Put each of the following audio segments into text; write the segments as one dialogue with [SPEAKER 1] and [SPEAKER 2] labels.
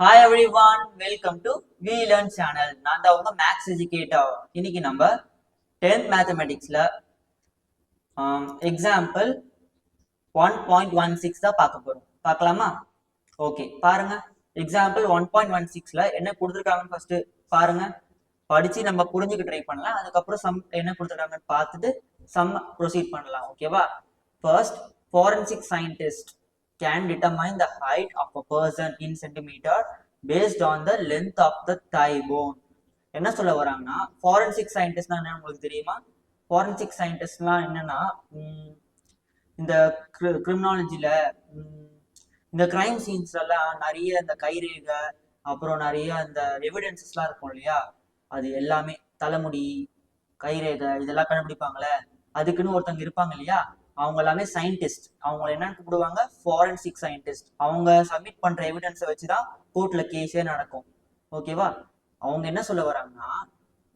[SPEAKER 1] Hi everyone welcome to we learn channel நான் தான் உங்க மேக்ஸ் எஜுகேட்டர் இன்னைக்கு நம்ம tenth மேத்தமெட்டிக்ஸ்ல example one point one six தான் பார்க்க போறோம். பார்க்கலாமா? ஓகே பாருங்க. எக்ஸாம்பிள் ஒன் பாயிண்ட் ஒன் சிக்ஸ்ல என்ன கொடுத்துருக்காங்கன்னு ஃபர்ஸ்ட் பாருங்க. படிச்சு நம்ம புரிஞ்சுக்க ட்ரை பண்ணலாம். அதுக்கப்புறம் சம் என்ன கொடுத்துருக்காங்கன்னு பார்த்துட்டு சம் ப்ரொசீட் பண்ணலாம். ஓகேவா first forensic scientist can determine the height of a person in centimeter based on the length of the thigh bone. என்ன சொல்ல வராங்கன்னா ஃபாரன்சிக் சயின்டிஸ்ட்னா என்ன உங்களுக்கு தெரியுமா? ஃபாரன்சிக் சயின்டிஸ்ட்லாம் என்னன்னா இந்த இந்த கிரிமினாலஜியில் இந்த கிரைம் சீன்ஸ்லாம் நிறைய இந்த கைரேகை அப்புறம் நிறைய இந்த எவிடன்சஸ்லாம் இருக்கும் இல்லையா? அது எல்லாமே தலைமுடி கைரேகை இதெல்லாம் கண்டுபிடிப்பாங்களே? அதுக்குன்னு ஒருத்தவங்க இருப்பாங்க இல்லையா? அவங்க எல்லாமே சயின்டிஸ்ட் அவங்க என்னன்னு கூப்பிடுவாங்க? ஃபாரன்சிக் சயின்டிஸ்ட் அவங்க சப்மிட் பண்ற எவிடன்ஸை வச்சு தான் கோர்ட்ல கேஸே நடக்கும். ஓகேவா அவங்க என்ன சொல்ல வராங்கன்னா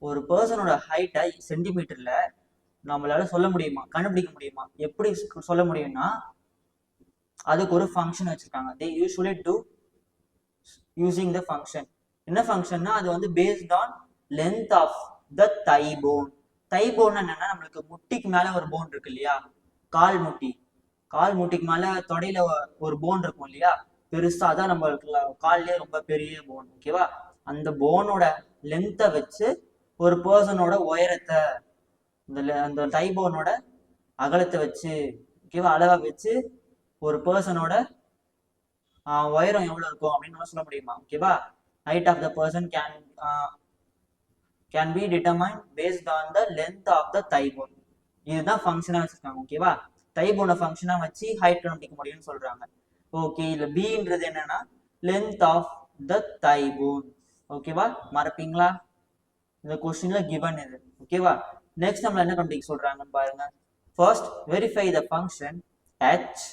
[SPEAKER 1] ஒரு பர்சனோட ஹைட்டை சென்டிமீட்டர்ல நம்மளால சொல்ல முடியுமா? கண்டுபிடிக்க முடியுமா? எப்படி சொல்ல முடியும்னா அதுக்கு ஒரு ஃபங்க்ஷன் வச்சிருக்காங்க. They usually do using the function என்ன ஃபங்க்ஷன்னா அது வந்து based on length of the thigh bone thigh bone என்னன்னா நம்மளுக்கு முட்டிக்கு மேல ஒரு போன் இருக்கு இல்லையா? கால் முட்டி. கால் முட்டிக்கு மேல தொடையில ஒரு போன் இருக்கும் இல்லையா? பெருசா தான் நம்மளுக்கு கால்லயே ரொம்ப பெரிய போன் ஓகேவா அந்த போனோட லென்த்தை வச்சு ஒரு பர்சனோட உயரத்தை இந்த அந்த டை போனோட அகலத்தை வச்சு ஓகேவா அளவை வச்சு ஒரு பர்சனோட உயரம் எவ்வளவு இருக்கும் அப்படின்னு நம்ம சொல்ல முடியுமா? ஓகேவா height of the person can can be determine based on the length of the thigh bone இதுதான் ஃபங்க்ஷனா வச்சிருக்காங்க ஓகேவா தை போனை ஃபங்க்ஷனா வச்சு ஹைட் கண்டுபிடிக்க முடியும்னு சொல்றாங்க. ஓகே இதுல பின்றது என்னன்னா லென்த் ஆஃப் த தைபோன் ஓகேவா மறப்பீங்களா? இந்த கொஸ்டின்ல கிவன் இது. ஓகேவா நெக்ஸ்ட் நம்மள என்ன கண்டுபிடிக்க சொல்றாங்கன்னு பாருங்க. First verify the function H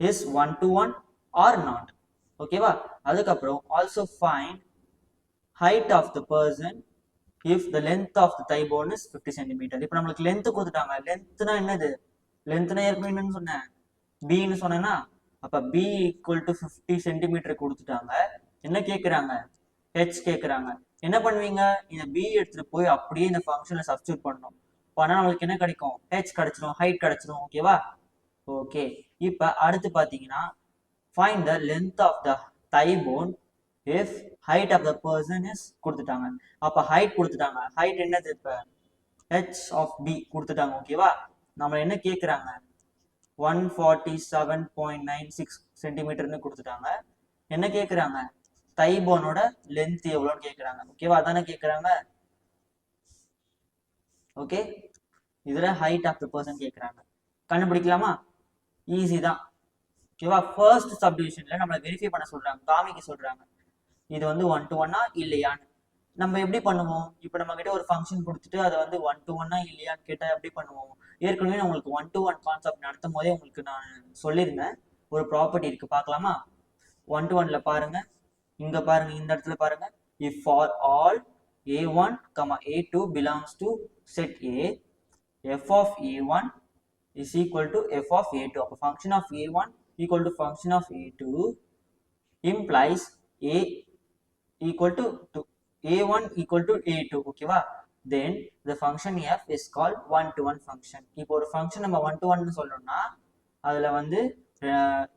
[SPEAKER 1] is one to one or not ஓகேவா அதுக்கப்புறம் also find height of the person if the length of the thigh bone is 50 centimeter. இப்போ நம்மளுக்கு லென்த் கொடுத்துட்டாங்க. லென்த்னா என்னது? லென்த்னா ஏற்கனவே என்னன்னு சொன்னேன். பின்னு சொன்னேன்னா அப்ப B equal to fifty centimetre கொடுத்துட்டாங்க. என்ன கேட்குறாங்க ஹெச் கேட்குறாங்க என்ன பண்ணுவீங்க? இந்த பி எடுத்துட்டு போய் அப்படியே இந்த ஃபங்க்ஷன்ல சப்ஸ்டியூட் பண்ணணும். பண்ணா நம்மளுக்கு என்ன கிடைக்கும்? ஹெச் கிடைச்சிரும் ஹைட் கிடைச்சிரும் ஓகேவா ஓகே இப்போ அடுத்து பார்த்தீங்கன்னா find the length of the thigh bone if height of the person is கொடுத்துட்டாங்க. அப்ப ஹைட் கொடுத்துட்டாங்க. ஹைட் என்னது இப்ப? ஹெச் ஆஃப் பி கொடுத்துட்டாங்க ஓகேவா நம்ம என்ன கேக்குறாங்க? One forty seven point nine six சென்டிமீட்டர்னு கொடுத்துட்டாங்க. என்ன கேக்குறாங்க? தைபோனோட லென்த் எவ்வளோன்னு கேக்குறாங்க. ஓகேவா அதானே கேக்குறாங்க? ஓகே இதுல ஹைட் ஆஃப் த பர்சன் கேக்குறாங்க. கண்டுபிடிக்கலாமா? ஈஸி தான். ஓகேவா ஃபர்ஸ்ட் சப்டிவிஷன்ல நம்மளை வெரிஃபை பண்ண சொல்றாங்க. காமிக்க சொல்றாங்க. இது வந்து ஒன் டு ஒன்னா இல்லையான்னு. நம்ம எப்படி பண்ணுவோம்? இப்போ நம்ம கிட்ட ஒரு ஃபங்க்ஷன் கொடுத்துட்டு அதை வந்து ஒன் டு ஒன்னா இல்லையான்னு கேட்டா எப்படி பண்ணுவோம்? ஏற்கனவே நான் உங்களுக்கு ஒன் டு ஒன் கான்செப்ட் நடத்தும் போதே உங்களுக்கு நான் சொல்லியிருந்தேன். ஒரு ப்ராப்பர்ட்டி இருக்கு பார்க்கலாமா? ஒன் டு ஒன்ல பாருங்க. இங்க பாருங்க இந்த இடத்துல பாருங்க. If for all A one comma A two belongs to set A F of A one is equal to F of A two அப்போ function of A one equal to function of A two implies A equal to, 2 a1 equal to a2 ஓகேவா then the function f is called one to one function. இப்போ ஒரு function நம்ம one to one சொல்லணும்னா அதுல வந்து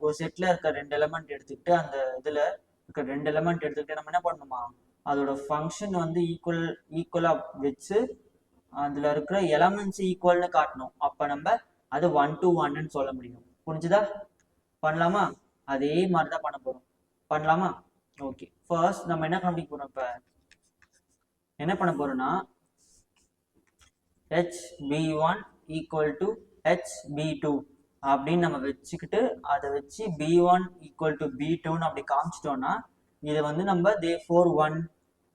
[SPEAKER 1] ஒரு செட்ல இருக்க ரெண்டு எலிமெண்ட் எடுத்துக்கிட்டு அந்த இதுல இருக்க ரெண்டு எலிமெண்ட் எடுத்துக்கிட்டு நம்ம என்ன பண்ணணுமா? அதோட ஃபங்க்ஷன் வந்து ஈக்குவல் ஈக்குவலாக வச்சு அதுல இருக்கிற எலமெண்ட்ஸ் ஈக்குவல்னு காட்டணும். அப்ப நம்ம அது ஒன் டு ஒன்னு சொல்ல முடியும். புரிஞ்சுதா? பண்ணலாமா? அதே மாதிரி தான் பண்ண போறோம். பண்ணலாமா? ஓகே ஃபர்ஸ்ட் நம்ம என்ன கண்டுபிடிக்க போறோம் இப்ப? என்ன பண்ண போறோம்னா H P one equal to H P two அப்படின்னு நம்ம வச்சுக்கிட்டு அதை வச்சு P one equal to P டூன்னு அப்படி காமிச்சிட்டோம்னா இதை வந்து நம்ம therefore one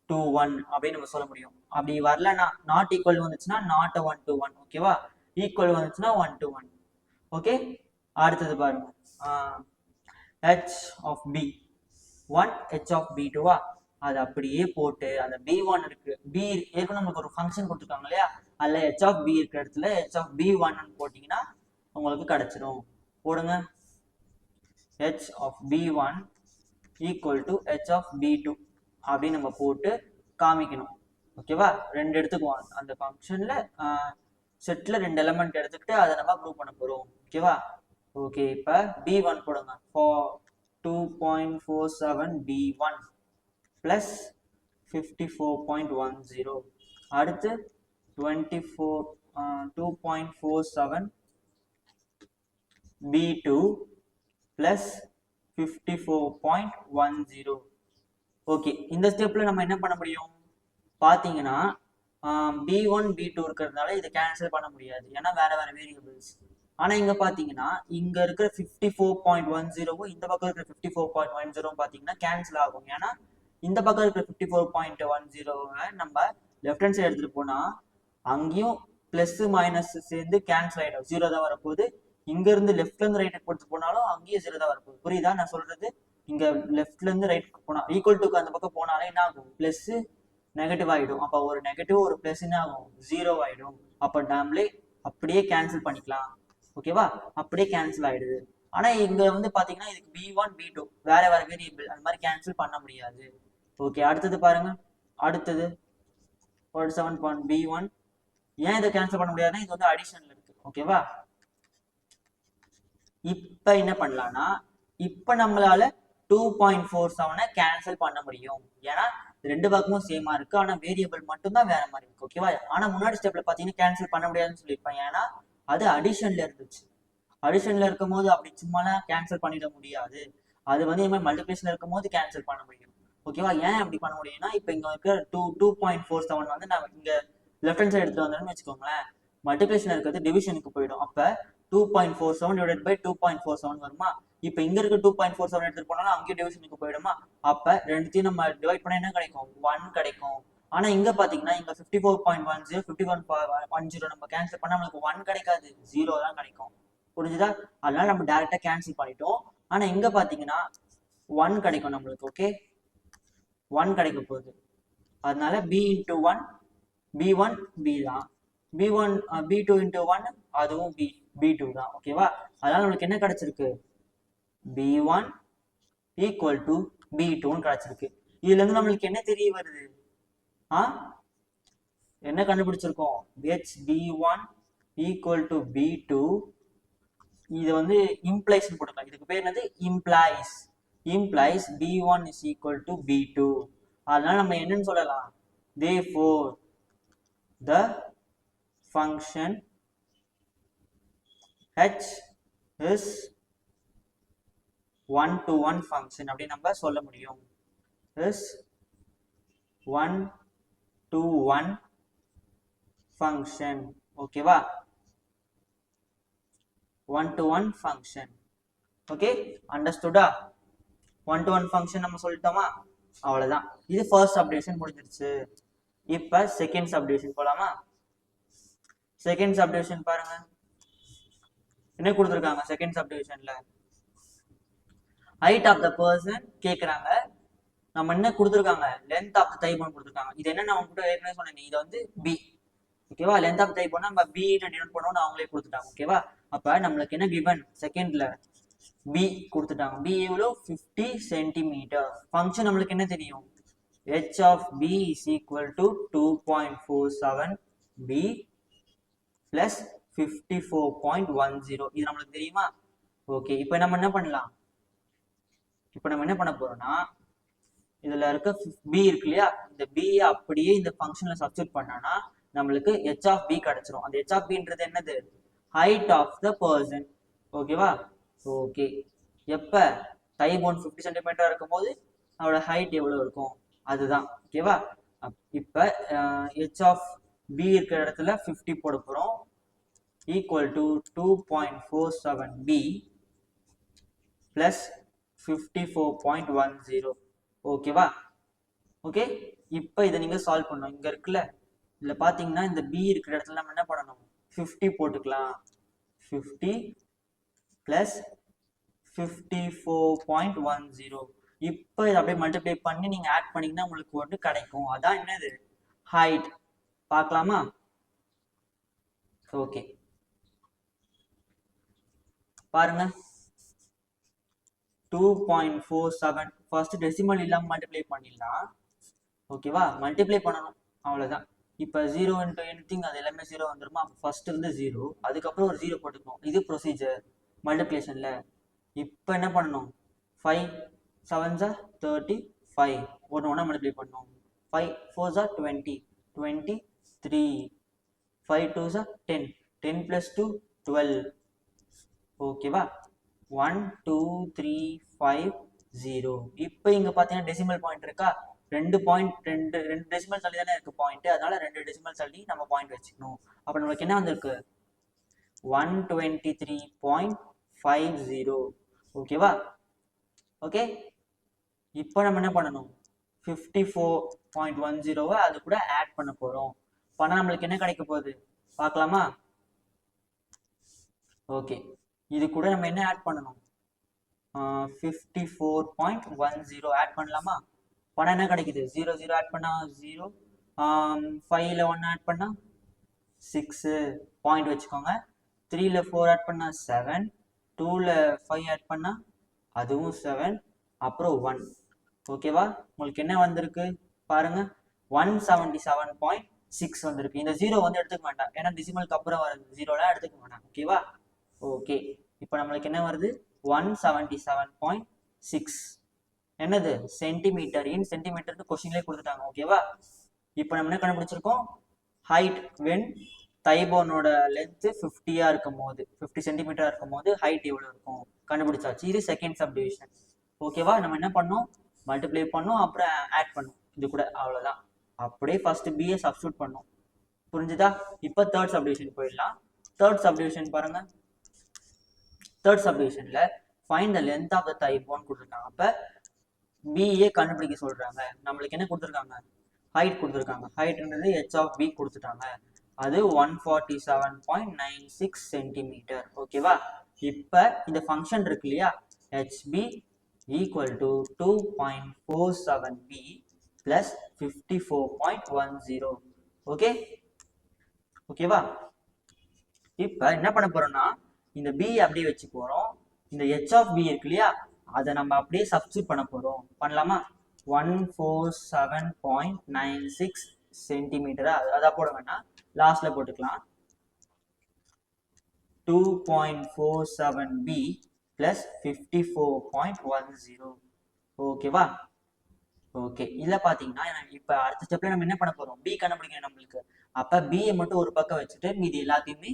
[SPEAKER 1] to one அப்படின்னு நம்ம சொல்ல முடியும். அப்படி வரலன்னா நாட் ஈக்குவல் வந்துச்சுன்னா நாட் ஒன் டூ ஒன் ஓகேவா ஈக்குவல் வந்துச்சுன்னா ஒன் டு ஒன் ஓகே அடுத்தது பாருங்க. H of P one H of P டூவா அது அப்படியே போட்டு அந்த பி ஒன் இருக்கு. பி ஏற்கனவே நம்மளுக்கு ஒரு ஃபங்க்ஷன் கொடுத்துருக்காங்க இல்லையா? அதில் ஹெச் ஆஃப் பி இருக்கிற இடத்துல ஹெச் ஆஃப் பி ஒன்னு போட்டிங்கன்னா உங்களுக்கு கிடச்சிரும். போடுங்க. H of P one equal to H of P two அப்படின்னு நம்ம போட்டு காமிக்கணும். ஓகேவா ரெண்டு எடுத்துக்குவோம். அந்த ஃபங்க்ஷனில் செட்டில் ரெண்டு எலமெண்ட் எடுத்துக்கிட்டு அதை நம்ம ப்ரூவ் பண்ண போகிறோம் ஓகேவா ஓகே இப்போ பி ஒன் போடுங்க. ஃபோ 2.47d1 plus 54.10 அடுத்து 24 2.47 b2 plus 54.10 ஓகே இந்த ஸ்டெப்பில் நம்ம என்ன பண்ண முடியும்? பார்த்தீங்கன்னா பி ஒன் பி டூ இருக்கிறதுனால இதை கேன்சல் பண்ண முடியாது. ஏன்னா வேறு வேறு வேரியபிள்ஸ் ஆனால் இங்கே பார்த்தீங்கன்னா இங்கே இருக்கிற ஃபிஃப்டி ஃபோர் பாயிண்ட் ஒன் ஜீரோவும் இந்த பக்கம் இருக்கிற fifty four point one zero பார்த்தீங்கன்னா கேன்சல் ஆகும். ஏன்னா இந்த பக்கம் இருக்கிற ஃபிஃப்டி ஃபோர் பாயிண்ட் ஒன் ஜீரோவை நம்ம லெஃப்ட் ஹேண்ட் சைடு எடுத்துகிட்டு போனால் அங்கேயும் பிளஸ் மைனஸ் சேர்ந்து கேன்சல் ஆகிடும் ஜீரோ தான் வரப்போகுது. இங்க இருந்து லெஃப்ட்ல இருந்து ரைட்டுக்கு கொடுத்து போனாலும் அங்கேயும் ஜீரோ தான் வரப்போகுது. புரியுதா? நான் சொல்றது? இங்க லெஃப்ட்ல இருந்து ரைட்டுக்கு போனா ஈக்குவல் டுக்கு அந்த பக்கம் போனாலே என்ன ஆகும்? பிளஸ் நெகட்டிவ் ஆயிடும். அப்ப ஒரு நெகட்டிவ் ஒரு பிளஸ் என்ன ஆகும்? ஜீரோ ஆயிடும். அப்ப டேம்லே அப்படியே கேன்சல் பண்ணிக்கலாம். ஓகேவா அப்படியே கேன்சல் ஆயிடுது. ஆனா இங்க வந்து பாத்தீங்கன்னா இதுக்கு பி ஒன் பி டூ வேற வேற வேரியபிள் அந்த மாதிரி கேன்சல் பண்ண முடியாது. ஓகே அடுத்தது பாருங்க. அடுத்தது ஒரு செவன் பாயிண்ட் பி ஒன் ஏன் இதை கேன்சல் பண்ண முடியாதுன்னா இது வந்து அடிஷன்ல இருக்கு. ஓகேவா இப்ப என்ன பண்ணலாம்னா இப்ப நம்மளால டூ பாயிண்ட் ஃபோர் செவனை கேன்சல் பண்ண முடியும். ஏன்னா ரெண்டு பக்கமும் சேமா இருக்கு. ஆனா வேரியபிள் மட்டும்தான் வேற மாதிரி இருக்கு. ஓகேவா ஆனா முன்னாடி ஸ்டெப்ல பாத்தீங்கன்னா கேன்சல் பண்ண முடியாதுன்னு சொல்லியிருப்பேன் ஏன்னா அது அடிஷன்ல இருந்துச்சு. அடிஷன்ல இருக்கும் போது அப்படி சும்மாலாம் கேன்சல் பண்ணிட முடியாது. அது வந்து இந்த மாதிரி மல்டிபிளேஷன்ல இருக்கும் போது கேன்சல் பண்ண முடியும். ஓகேவா ஏன் அப்படி பண்ண முடியும்னா இப்போ இங்க இருக்கிற two two point four seven வந்து நான் இங்க லெஃப்ட் ஹேண்ட் சைடு எடுத்துட்டு வந்தேன்னு வச்சுக்கோங்களேன். மல்டிபிளேஷன் இருக்கிறது டிவிஷனுக்கு போயிடும். அப்ப two point four seven divide by two point four seven வருமா? இப்போ இங்க இருக்க டூ பாயிண்ட் ஃபோர் செவன் எடுத்துட்டு போனாலும் அங்கேயும் டிவிஷனுக்கு போயிடுமா? அப்ப ரெண்டுத்தையும் நம்ம டிவைட் பண்ணா என்ன கிடைக்கும்? ஒன் கிடைக்கும். ஆனா இங்க பாத்தீங்கன்னா இங்க fifty four point one zero fifty one one zero நம்ம கேன்சல் பண்ணா நம்மளுக்கு ஒன் கிடைக்காது. ஜீரோ தான் கிடைக்கும். புரிஞ்சுதா? அதனால நம்ம டேரக்டா கேன்சல் பண்ணிட்டோம். ஆனா இங்க பாத்தீங்கன்னா ஒன் கிடைக்கும் நம்மளுக்கு ஓகே ஒன் கிடைக்க போகுது. அதனால P into one P one P தான். P one P two into one அதுவும் பி பி டூ தான் ஓகேவா அதனால நம்மளுக்கு என்ன கிடைச்சிருக்கு? P one equal to P டூன்னு கிடைச்சிருக்கு. இதுல இருந்து நம்மளுக்கு என்ன தெரிய வருது? ஆ? என்ன கண்டுபிடிச்சிருக்கோம்? H P one equal to P two இது வந்து இம்ப்ளைஸ் போட்டுக்கலாம் இதுக்கு பேர் என்னது? Implies implies P one is equal to P two அதனால நம்ம என்னன்னு சொல்லலாம்? Therefore the function H is one to one function அப்படின்னு நம்ம சொல்ல முடியும். Is one to one function ஓகேவா one to one function okay அண்டர்ஸ்டுடா one to one function நம்ம சொல்லிட்டோமா? அவ்வளவுதான். இது ஃபர்ஸ்ட் சப்டிவிஷன் முடிஞ்சிருச்சு. இப்ப செகண்ட் சப்டிவிஷன் போலாமா? செகண்ட் சப்டிவிஷன் பாருங்க. என்ன கொடுத்துருக்காங்க செகண்ட் சப்டிவிஷன்ல ஹைட் ஆஃப் த பர்சன் கேட்குறாங்க நம்ம என்ன கொடுத்துருக்காங்க? லென்த் ஆஃப் த தைபோன் கொடுத்துருக்காங்க. இது என்ன நான் உங்ககிட்ட ஏற்கனவே சொன்னேன். இது வந்து பி ஓகேவா லென்த் ஆஃப் தைபோன் நம்ம பி டினோட் பண்ணுவோம் அவங்களே கொடுத்துட்டாங்க. ஓகேவா அப்ப நம்மளுக்கு என்ன கிவன் செகண்ட்ல பி கொடுத்துட்டாங்க. பி எவ்வளோ ஃபிஃப்டி சென்டிமீட்டர் ஃபங்க்ஷன் நம்மளுக்கு என்ன தெரியும்? H of P is equal to two point four seven P plus fifty four point one zero இது நம்மளுக்கு தெரியுமா? ஓகே இப்போ நம்ம என்ன பண்ணலாம்? இப்போ நம்ம என்ன பண்ண போறோம்னா இதுல இருக்க பி இருக்கு இல்லையா? இந்த பி அப்படியே இந்த ஃபங்க்ஷன்ல சப்ஸ்டியூட் பண்ணோம்னா நம்மளுக்கு ஹெச் ஆஃப் பி கிடைச்சிரும். அந்த ஹெச் ஆஃப் பின்றது என்னது? ஹைட் ஆஃப் த பர்சன் ஓகேவா ஓகே எப்ப? டை போன் ஃபிஃப்டி சென்டிமீட்டர் இருக்கும்போது அவரோட ஹைட் எவ்வளவு இருக்கும்? அதுதான். ஓகேவா இப்ப ஹெச் ஆஃப் பி இருக்கிற இடத்துல ஃபிஃப்டி போட போறோம். Equal to two point four seven P plus fifty four point one zero ஓகேவா ஓகே இப்போ இதை நீங்கள் சால்வ் பண்ணணும். இங்கே இருக்குல்ல? இதில் பார்த்தீங்கன்னா இந்த பி இருக்கிற இடத்துல நம்ம என்ன பண்ணணும்? ஃபிஃப்டி போட்டுக்கலாம். Fifty plus fifty four point one zero இப்போ இதை அப்படியே மல்டிப்ளை பண்ணி நீங்கள் ஆட் பண்ணிங்கன்னா உங்களுக்கு வந்து கிடைக்கும். அதான் என்னது? ஹைட் பார்க்கலாமா? Okay two point four seven first decimal இல்லாமல் மல்டிப்ளை பண்ணிடலாம். ஓகேவா மல்டிப்ளை பண்ணணும். அவ்வளோதான் இப்போ ஜீரோ இன்ட்டு எனிதிங் அது எல்லாமே ஜீரோ வந்துருமா? அப்போ ஃபர்ஸ்ட் வந்து ஜீரோ அதுக்கப்புறம் ஒரு ஜீரோ போட்டுக்கணும். இது ப்ரொசீஜர் மல்டிப்ளேஷனில் இப்போ என்ன பண்ணணும்? ஃபைவ் செவன் ஜா தேர்ட்டி ஃபைவ் ஒன்று ஒன்றா மல்டிப்ளை பண்ணணும். ஃபைவ் ஃபோர் ஜா twenty twenty three five two ஜா ten ten plus two twelve ஓகேவா one two three five zero இப்போ இங்கே பார்த்தீங்கன்னா டெசிமல் பாயிண்ட் இருக்கா? ரெண்டு பாயிண்ட் ரெண்டு ரெண்டு டெசிமல் தள்ளி தானே இருக்கு பாயிண்ட் அதனால ரெண்டு டெசிமல் தள்ளி நம்ம பாயிண்ட் வச்சுக்கணும். அப்போ நம்மளுக்கு என்ன வந்திருக்கு? One twenty three point five zero ஓகேவா ஓகே இப்போ நம்ம என்ன பண்ணணும்? ஃபிஃப்டி ஃபோர் பாயிண்ட் ஒன் ஜீரோவை அது கூட ஆட் பண்ண போகிறோம் பண்ணால் நம்மளுக்கு என்ன கிடைக்க போகுது? பார்க்கலாமா? ஓகே இது கூட நம்ம என்ன ஆட் பண்ணணும்? Fifty four point one zero add பண்ணலாமா? பணம் என்ன கிடைக்குது? ஜீரோ ஜீரோ ஆட் பண்ணால் ஜீரோ ஃபைவ்ல ஒன் ஆட் பண்ணால் சிக்ஸு பாயிண்ட் வச்சுக்கோங்க. த்ரீல ஃபோர் ஆட் பண்ணால் செவன் டூவில் ஃபைவ் ஆட் பண்ணால் அதுவும் செவன் அப்புறம் ஒன் ஓகேவா உங்களுக்கு என்ன வந்திருக்கு? பாருங்க. One seventy seven point six வந்திருக்கு. இந்த ஜீரோ வந்து எடுத்துக்க வேண்டாம். ஏன்னா டிசிமலுக்கு அப்புறம் வருது ஜீரோலாம் எடுத்துக்க வேண்டாம் ஓகேவா ஓகே இப்போ நம்மளுக்கு என்ன வருது? One seventy seven point six என்னது? சென்டிமீட்டர் இன் சென்டிமீட்டருக்கு கொஸ்டின்லேயே கொடுத்துட்டாங்க ஓகேவா இப்போ நம்ம என்ன கண்டுபிடிச்சிருக்கோம்? ஹைட் வென் தைபோனோட லென்த்து ஃபிஃப்டியாக இருக்கும் போது ஃபிஃப்டி சென்டிமீட்டராக இருக்கும் போது ஹைட் எவ்வளோ இருக்கும்? கண்டுபிடிச்சாச்சு. இது செகண்ட் சப்டிவிஷன் ஓகேவா நம்ம என்ன பண்ணோம்? மல்டிப்ளை பண்ணோம் அப்புறம் ஆட் பண்ணோம். இது கூட அவ்வளோதான் அப்படியே ஃபர்ஸ்ட் பிஏ சப்ஸ்டியூட் பண்ணோம். புரிஞ்சுதா? இப்போ தேர்ட் சப்டிவிஷன் போயிடலாம். தேர்ட் சப்டிவிஷன் பாருங்கள் third சப்டிவிஷன்ல find the length of the thighbone கொடுத்துருக்காங்க. அப்போ பிஏ கண்டுபிடிக்க சொல்றாங்க. நம்மளுக்கு என்ன கொடுத்துருக்காங்க? ஹைட் கொடுத்துருக்காங்க. ஹைட்ன்றது ஹெச் ஆஃப் பி கொடுத்துட்டாங்க. அது one forty seven point nine six centimetre ஓகேவா இப்போ இந்த ஃபங்க்ஷன் இருக்கு இல்லையா? HB equal to two point four seven B plus fifty four point one zero okay ஓகேவா இப்போ என்ன பண்ண போறோம்னா இந்த பி அப்படியே வச்சு போகிறோம் இந்த ஹெச் ஆஃப் பி இருக்கு இல்லையா? அதை நம்ம அப்படியே சப்ஸ்டியூட் பண்ண போகிறோம் பண்ணலாமா? One four seven point nine six சென்டிமீட்டரா அதான் போட வேணாம். லாஸ்ட்ல போட்டுக்கலாம். Two point four seven B plus fifty four point one zero ஓகேவா ஓகே இல்லை பார்த்தீங்கன்னா இப்போ அடுத்த ஸ்டெப்பில் நம்ம என்ன பண்ண போகிறோம் பி கண்டுபிடிக்கணும் நம்மளுக்கு. அப்போ பியை மட்டும் ஒரு பக்கம் வச்சுட்டு மீதி எல்லாத்தையுமே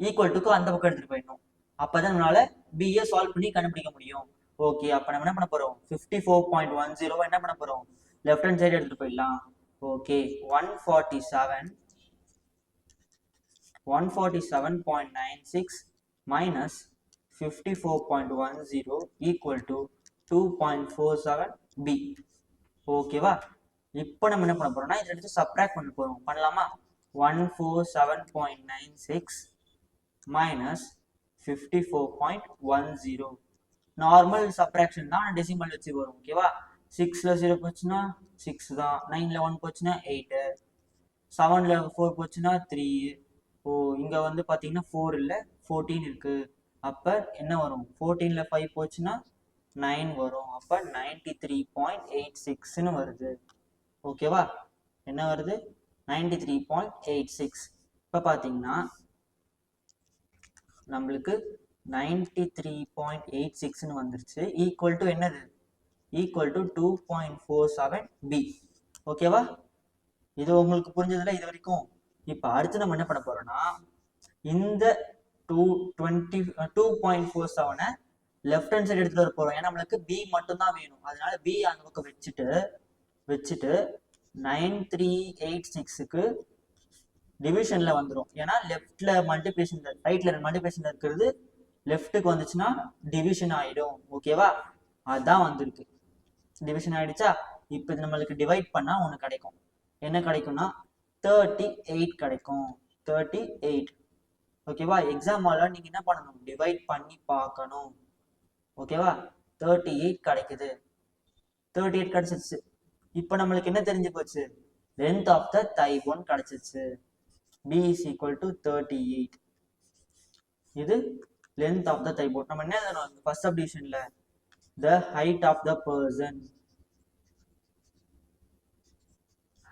[SPEAKER 1] ஈக்குவல் டுக்கு அந்த பக்கம் எடுத்துட்டு போயிடணும். அப்பதான் நம்மளால பிஏ சால்வ் பண்ணி கண்டுபிடிக்க முடியும். ஓகே அப்ப நம்ம என்ன பண்ண போறோம்? Fifty four point one zero என்ன பண்ண போறோம்? லெஃப்ட் ஹேண்ட் சைடு எடுத்துட்டு போயிடலாம். Okay one forty seven one forty seven point nine six minus fifty four point one zero equal to two point four seven B ஓகேவா இப்போ நம்ம என்ன பண்ண போறோம்னா இதை எடுத்து சப்ராக்ட் பண்ண போறோம். பண்ணலாமா? One four seven point nine six minus fifty four point one zero normal subtraction தான் டெசிமல் வச்சு வரும் ஓகேவா சிக்ஸில் ஜீரோ போச்சுன்னா சிக்ஸ் தான். நைனில் ஒன் போச்சுன்னா எயிட்டு செவனில் ஃபோர் போச்சுன்னா த்ரீ ஓ இங்கே வந்து பார்த்தீங்கன்னா ஃபோர் இல்லை ஃபோர்டீன் இருக்குது அப்போ என்ன வரும்? ஃபோர்டீனில் ஃபைவ் போச்சுன்னா நைன் வரும். அப்போ நைன்டி த்ரீ பாயிண்ட் எயிட் சிக்ஸ்னு வருது. ஓகேவா என்ன வருது? Ninety three point eight six இப்போ பார்த்தீங்கன்னா நம்மளுக்கு நைன்டி த்ரீ பாயிண்ட் எயிட் சிக்ஸ்னு வந்துருச்சு. ஈக்குவல் டு என்னது? Equal to two point four seven B ஓகேவா இது உங்களுக்கு புரிஞ்சதுல இது வரைக்கும். இப்போ அடுத்து நம்ம என்ன பண்ண போறோம்னா இந்த two twenty two point four செவனை left hand side எடுத்துட்டு வர போறோம். ஏன்னா நம்மளுக்கு பி மட்டும் தான் வேணும். அதனால பி அந்த பக்கம் வச்சுட்டு வச்சுட்டு நைன் த்ரீ எயிட் சிக்ஸுக்கு டிவிஷன்ல வந்துடும் ஏன்னா லெஃப்ட்ல மல்டிபிளேஷன் ரைட்ல மல்டிபிளேஷன் இருக்கிறது லெஃப்ட்டுக்கு வந்துச்சுன்னா டிவிஷன் ஆயிடும். ஓகேவா அதான் வந்திருக்கு. டிவிஷன் ஆயிடுச்சா? இப்போ இது நம்மளுக்கு டிவைட் பண்ணா ஒன்று கிடைக்கும். என்ன கிடைக்கும்னா தேர்ட்டி எயிட் கிடைக்கும் தேர்ட்டி எயிட் ஓகேவா எக்ஸாம் ஹாலில் நீங்கள் என்ன பண்ணணும்? டிவைட் பண்ணி பார்க்கணும். ஓகேவா தேர்ட்டி எயிட் கிடைக்குது. தேர்ட்டி எயிட் கிடைச்சிருச்சு. இப்போ நம்மளுக்கு என்ன தெரிஞ்சு போச்சு? Length of the thigh bone கிடைச்சிருச்சு. B is equal to thirty eight இது length of the thy boat நம்ம என்ன எழுதணும் ஃபர்ஸ்ட் சப்டிவிஷன்ல the height of the person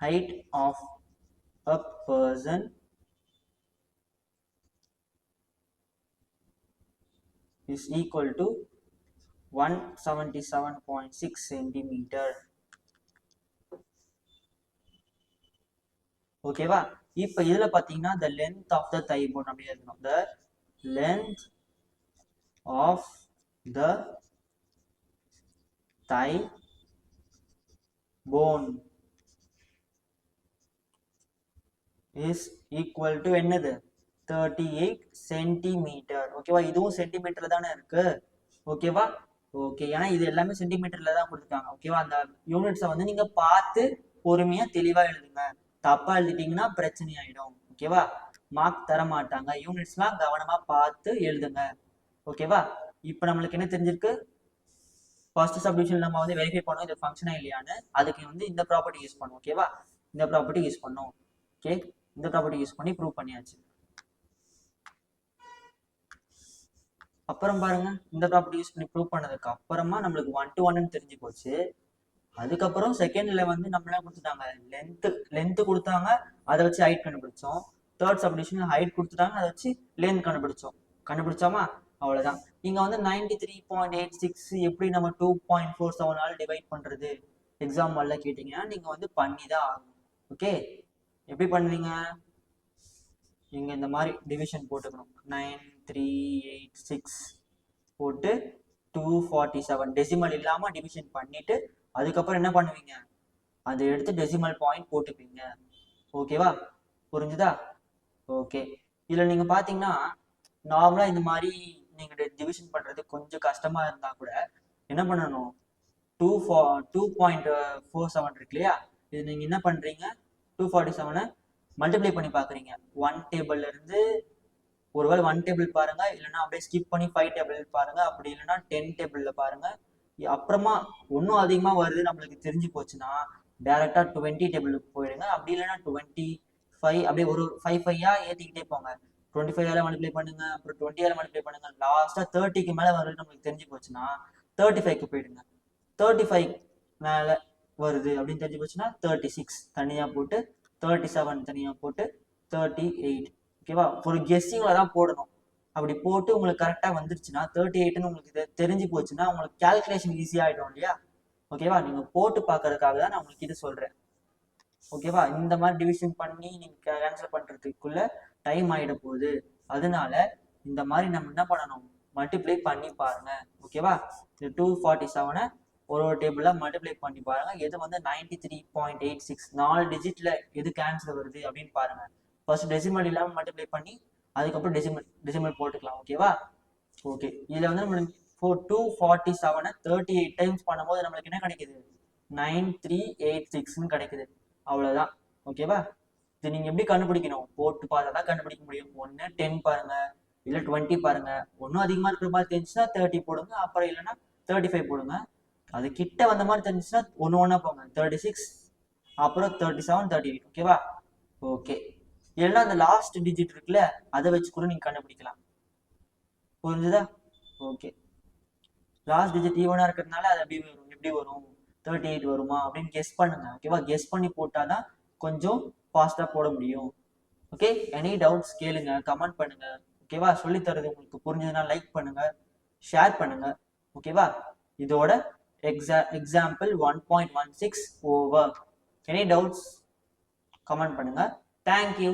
[SPEAKER 1] height of a person is equal to 177.6 centimeter ஓகேவா இப்போ இதுல பாத்தீங்கன்னா the length of the thigh bone அப்படி எழுதணும் the length of the thigh bone is equal to என்னது? தேர்ட்டி எயிட் சென்டிமீட்டர் ஓகேவா இதுவும் சென்டிமீட்டர்ல தானே இருக்கு. ஓகேவா ஓகே ஏன்னா இது எல்லாமே சென்டிமீட்டர்ல தான் கொடுத்துருக்காங்க. ஓகேவா அந்த யூனிட்ஸை வந்து நீங்க பார்த்து பொறுமையா தெளிவா எழுதுங்க. தப்பா எழுதிட்டீங்கன்னா பிரச்சனை ஆயிடும் ஓகேவா மார்க் தர மாட்டாங்க யூனிட்ஸ்லாம் கவனமா பார்த்து எழுதுங்க. ஓகேவா இப்போ நம்மளுக்கு என்ன தெரிஞ்சிருக்கு? ஃபர்ஸ்ட் சப்டிவிஷன் நம்ம வந்து வெரிஃபை பண்ணோம். இது ஃபங்க்ஷனா இல்லையான்னு. அதுக்கு வந்து இந்த ப்ராப்பர்ட்டி யூஸ் பண்ணும். ஓகேவா இந்த ப்ராப்பர்ட்டி யூஸ் பண்ணும். ஓகே இந்த ப்ராப்பர்ட்டி யூஸ் பண்ணி ப்ரூவ் பண்ணியாச்சு. அப்புறம் பாருங்க. இந்த ப்ராப்பர்ட்டி யூஸ் பண்ணி ப்ரூவ் பண்ணதுக்கு அப்புறமா நம்மளுக்கு ஒன் டு ஒன்னு தெரிஞ்சு போச்சு. அதுக்கப்புறம் செகண்ட்ல வந்து நம்ம கொடுத்துட்டாங்க. லென்த்து லென்த் கொடுத்தாங்க அதை வச்சு ஹைட் கண்டுபிடிச்சோம். தேர்ட் சப்டிஷன் ஹைட் கொடுத்துட்டாங்க அதை வச்சு லென்த் கண்டுபிடிச்சோம். கண்டுபிடிச்சோமா? அவ்வளவுதான். இங்க வந்து ninety three point eight six எப்படி நம்ம two point four seven all divide பண்றது? எக்ஸாம் வரல கேட்டீங்கன்னா நீங்க வந்து பண்ணி தான் ஆகும் ஓகே எப்படி பண்ணுவீங்க? நீங்க இந்த மாதிரி டிவிஷன் போட்டுக்கணும். நைன் த்ரீ எயிட் சிக்ஸ் போட்டு டூ ஃபார்ட்டி செவன் டெசிமல் இல்லாமல் டிவிஷன் பண்ணிட்டு அதுக்கப்புறம் என்ன பண்ணுவீங்க? அதை எடுத்து டெசிமல் பாயிண்ட் போட்டுப்பீங்க. ஓகேவா புரிஞ்சுதா? ஓகே இதில் நீங்கள் பார்த்தீங்கன்னா நார்மலாக இந்த மாதிரி நீங்கள் டிவிஷன் பண்ணுறது கொஞ்சம் கஷ்டமாக இருந்தால் கூட என்ன பண்ணணும்? டூ ஃபோ டூ பாயிண்ட் ஃபோர் செவன் இருக்கு இல்லையா? இது நீங்கள் என்ன பண்ணுறீங்க டூ ஃபார்ட்டி செவனை மல்டிப்ளை பண்ணி பார்க்குறீங்க ஒன் டேபிள்லேருந்து ஒருவேளை ஒன் டேபிள் பாருங்க இல்லைன்னா அப்படியே ஸ்கிப் பண்ணி ஃபைவ் டேபிள் பாருங்க அப்படி இல்லைன்னா டென் டேபிள்ல பாருங்க. அப்புறமா ஒன்றும் அதிகமாக வருது நம்மளுக்கு தெரிஞ்சு போச்சுன்னா டேரக்டா டுவெண்ட்டி டேபிளுக்கு போயிடுங்க. அப்படி இல்லைன்னா டுவெண்ட்டி ஃபைவ் அப்படியே ஒரு ஃபைவ் ஃபைவா ஏற்றிக்கிட்டே போங்க. டுவெண்ட்டி ஃபைவ் மல்டிப்ளை பண்ணுங்க அப்புறம் டுவெண்ட்டி மல்டிப்ளை பண்ணுங்க. லாஸ்ட்டாக தேர்ட்டிக்கு மேலே வருது நம்மளுக்கு தெரிஞ்சு போச்சுன்னா தேர்ட்டி ஃபைவ்க்கு போயிடுங்க. தேர்ட்டி ஃபைவ் மேலே வருது அப்படின்னு தெரிஞ்சு போச்சுன்னா தேர்ட்டி சிக்ஸ் தனியாக போட்டு தேர்ட்டி செவன் தனியாக போட்டு தேர்ட்டி எயிட் ஓகேவா ஒரு கெஸ்ஸிங்ல தான் போடணும். அப்படி போட்டு உங்களுக்கு கரெக்டா வந்துருச்சுன்னா தேர்ட்டி எயிட்னு உங்களுக்கு தெரிஞ்சு போச்சுன்னா உங்களுக்கு கால்குலேஷன் ஈஸியா ஆயிடும் இல்லையா? ஓகேவா நீங்க போட்டு பார்க்கறதுக்காக தான் நான் உங்களுக்கு இது சொல்றேன். ஓகேவா இந்த மாதிரி டிவிஷன் பண்ணி நீங்க கேன்சல் பண்றதுக்குள்ள டைம் ஆயிட போகுது. அதனால இந்த மாதிரி நம்ம என்ன பண்ணணும்? மல்டிப்ளை பண்ணி பாருங்க. ஓகேவா இந்த டூ ஃபார்ட்டி செவனை ஒரு ஒரு டேபிள்ல மல்டிப்ளை பண்ணி பாருங்க. எது வந்து ninety three point eight six நாலு டிஜிட்ல எது கேன்சல் வருது அப்படின்னு பாருங்க. ஃபர்ஸ்ட் டெசிமல் இல்லாமல் மல்டிப்ளை பண்ணி அதுக்கப்புறம் டெசிமல் டெசிமல் போட்டுக்கலாம் ஓகேவா ஓகே இதில் வந்து நம்மளுக்கு ஃபோர் டூ ஃபார்ட்டி செவனை தேர்ட்டி எயிட் டைம்ஸ் பண்ணும்போது நம்மளுக்கு என்ன கிடைக்குது? நைன் த்ரீ எயிட் சிக்ஸ்னு கிடைக்குது. அவ்வளோதான் ஓகேவா இது நீங்கள் எப்படி கண்டுபிடிக்கணும்? போட்டு பார்த்தா தான் கண்டுபிடிக்க முடியும். ஒன்று டென் பாருங்க. இல்லை டுவெண்ட்டி பாருங்க. ஒன்றும் அதிகமாக இருக்கிற மாதிரி தெரிஞ்சுன்னா தேர்ட்டி போடுங்க. அப்புறம் இல்லைன்னா தேர்ட்டி ஃபைவ் போடுங்க. அது கிட்ட வந்த மாதிரி தெரிஞ்சுன்னா ஒன்று ஒன்றா போங்க. தேர்ட்டி சிக்ஸ் அப்புறம் தேர்ட்டி செவன் தேர்ட்டி எயிட் ஓகேவா ஓகே இல்லைன்னா அந்த லாஸ்ட் டிஜிட் இருக்குல்ல அதை வச்சு கூட நீங்க கண்டுபிடிக்கலாம். புரிஞ்சுதா? ஓகே லாஸ்ட் டிஜிட் ஈவனா இருக்கிறதுனால அது எப்படி வரும். எப்படி வரும்? தேர்ட்டி எயிட் வருமா? அப்படின்னு கெஸ் பண்ணுங்க ஓகேவா கெஸ் பண்ணி போட்டாதான் கொஞ்சம் ஃபாஸ்டா போட முடியும். ஓகே எனி டவுட்ஸ் கேளுங்க கமெண்ட் பண்ணுங்க. ஓகேவா சொல்லித்தரது உங்களுக்கு புரிஞ்சதுன்னா லைக் பண்ணுங்க ஷேர் பண்ணுங்க. ஓகேவா இதோட எக்ஸா example one point one six over any doubts comment பண்ணுங்க தேங்க்யூ